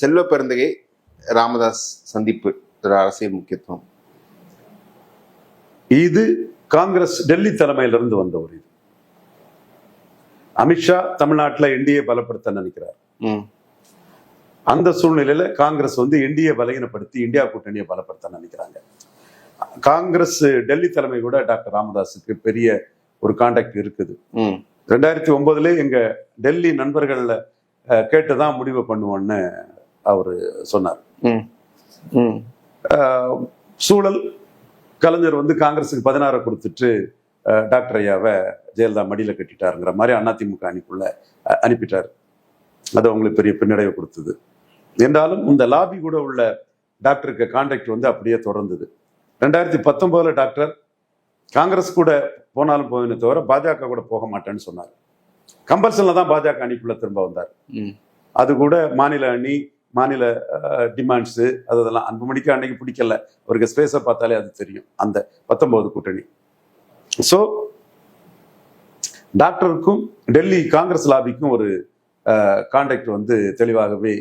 செல்வ பெருந்தகை ராமதாஸ் சந்திப்பு அரசியல் முக்கியத்துவம். இது காங்கிரஸ் டெல்லி தலைமையிலிருந்து வந்த ஒரு இது. அமித்ஷா தமிழ்நாட்டில் என்டிஏ பலப்படுத்த நினைக்கிறார். அந்த சூழ்நிலையில காங்கிரஸ் வந்து என்டிஏ பலகீனப்படுத்தி இந்தியா கூட்டணியை பலப்படுத்த நினைக்கிறாங்க. காங்கிரஸ் டெல்லி தலைமை கூட டாக்டர் ராமதாஸுக்கு பெரிய ஒரு கான்டாக்ட் இருக்குது. ரெண்டாயிரத்தி ஒன்பதுல எங்க டெல்லி நண்பர்கள்ல கேட்டுதான் முடிவு பண்ணுவோன்னு அவர் சொன்னார். ம். ம். அஹ், சூழல் கலைஞர் வந்து காங்கிரஸுக்கு பதினாறு கொடுத்துட்டு டாக்டர் ஐயாவை ஜெயலலிதா மடியில கட்டிட்டாருங்கிற மாதிரி அதிமுக அணிக்குள்ள அனுப்பிட்டார். அது அவங்களுக்கு பெரிய பின்னடைவை கொடுத்தது. என்றாலும் இந்த லாபி கூட உள்ள டாக்டருக்கு கான்டாக்ட் வந்து அப்படியே தொடர்ந்தது. ரெண்டாயிரத்தி பத்தொன்பதுல டாக்டர் காங்கிரஸ் கூட போனாலும் போவேனே தவிர பாஜக கூட போக மாட்டேன்னு சொன்னார். கம்பல்சன்ல தான் பாஜக அணிக்குள்ள திரும்ப வந்தார். ம். அது கூட மாநில அணி மாநில டிமாண்ட்ஸு அதெல்லாம் அன்புமணிக்கு அன்னைக்கு பிடிக்கல. அவருக்கு ஸ்பேஸை பார்த்தாலே அது தெரியும். அந்த பத்தொன்பது கூட்டணி. ஸோ டாக்டருக்கும் டெல்லி காங்கிரஸ் லாபிக்கும் ஒரு கான்டாக்ட் வந்து தெளிவாகவே